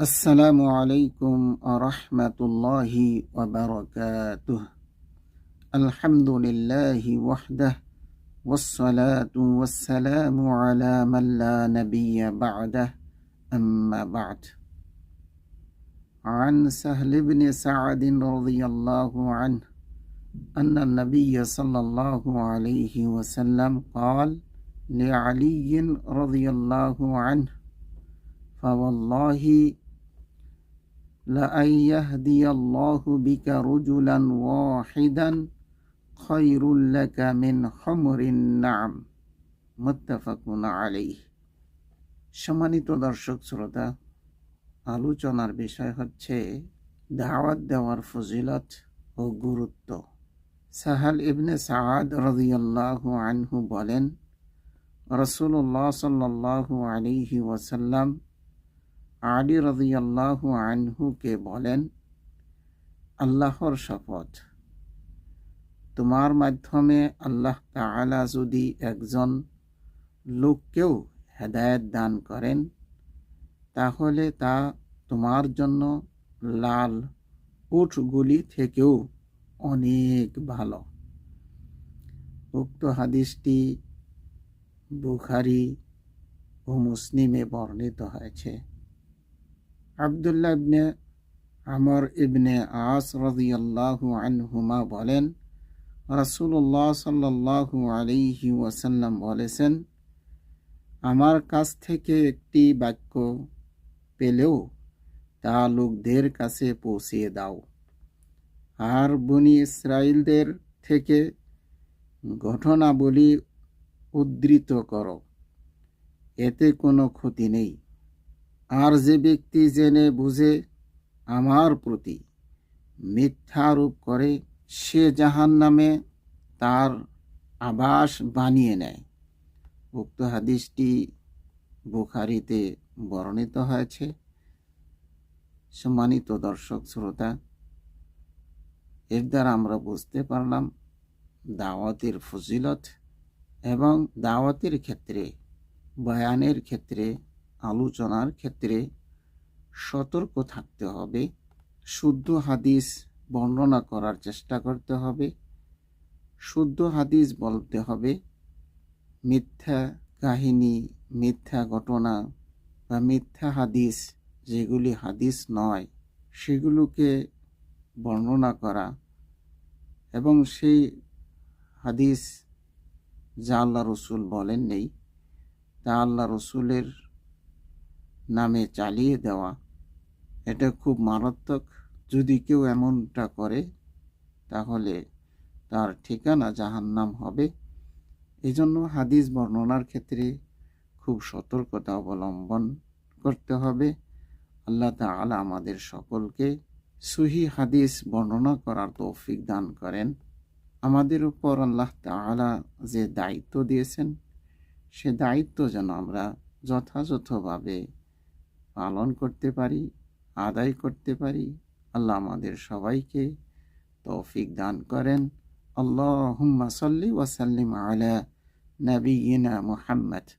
السلام عليكم ورحمة الله وبركاته. الحمد لله وحده والصلاة والسلام على من لا نبي بعده أما بعد. عن سهل بن سعد رضي الله عنه أن النبي صلى الله عليه وسلم قال لعلي رضي الله عنه فوالله لأن يهدي الله بك رجلا واحدا خير لك من حمر النعم متفق عليه সম্মানিত দর্শক শ্রোতা আলোচনার বিষয় হচ্ছে দাওয়াত দেওয়ার ফজিলত ও গুরুত্ব সাহাল ইবনে সাদ রাদিয়াল্লাহু আনহু বলেন রসুল্লাহ সাল্লাল্লাহু আলাইহি ওয়াসাল্লাম আলী রাদিয়াল্লাহু আনহুকে বলেন, আল্লাহর শপথ। তোমার মাধ্যমে আল্লাহ তাআলা যদি একজন লোককেও হেদায়েত দান করেন, তাহলে তা তোমার জন্য লাল উঠগুলি থেকেও অনেক ভালো। উক্ত হাদিসটি বুখারি ও মুসলিমে বর্ণিত হয়েছে। আবদুল্লাহ ইবনে আমর ইবনে আস রাদিয়াল্লাহু আনহুমা বলেন, রাসূলুল্লাহ সাল্লাল্লাহু আলাইহি ওয়াসাল্লাম বলেছেন, আমার কাছ থেকে একটি বাক্য পেলেও তা লোকদের কাছে পৌঁছিয়ে দাও। আর বনি ইসরায়েলদের থেকে ঘটনাবলী উদ্ধৃত করো। এতে কোনো ক্ষতি নেই। আর যে ব্যক্তি জেনে বুঝে আমার প্রতি মিথ্যারোপ করে, সে জাহান নামে তার আবাস বানিয়ে নেয়। উক্ত হাদিসটি বুখারিতে বর্ণিত হয়েছে। সম্মানিত দর্শক, শ্রোতা, এর দ্বারা আমরা বুঝতে পারলাম দাওয়াতের ফজিলত এবং দাওয়াতের ক্ষেত্রে, বয়ানের ক্ষেত্রে আলোচনার ক্ষেত্রে সতর্ক থাকতে হবে, শুদ্ধ হাদিস বর্ণনা করার চেষ্টা করতে হবে, শুদ্ধ হাদিস বলতে হবে, মিথ্যা কাহিনী, মিথ্যা ঘটনা বা মিথ্যা হাদিস যেগুলি হাদিস নয়, সেগুলোকে বর্ণনা করা এবং সেই হাদিস যা আল্লাহ রসুল বলেন নেই তা আল্লাহ রসুলের নামে চালিয়ে দেওয়া। এটা খুব মারাত্মক। যদি কেউ এমনটা করে, তাহলে তার ঠিকানা জাহান্নাম হবে। এই জন্য হাদিস বর্ণনার ক্ষেত্রে খুব সতর্কতা অবলম্বন করতে হবে। আল্লাহ তালা আমাদের সকলকে সহি হাদিস বর্ণনা করার তৌফিক দান করেন। আমাদের উপর আল্লাহ তালা যে দায়িত্ব দিয়েছেন, সে দায়িত্ব যেন আমরা যথাযথভাবে পালন করতে পারি, আদায় করতে পারি। আল্লাহ আমাদের সবাইকে তৌফিক দান করেন। আল্লাহ সাল্লি ওয়াসাল্লিম আলা নবীনা মুহাম্মদ।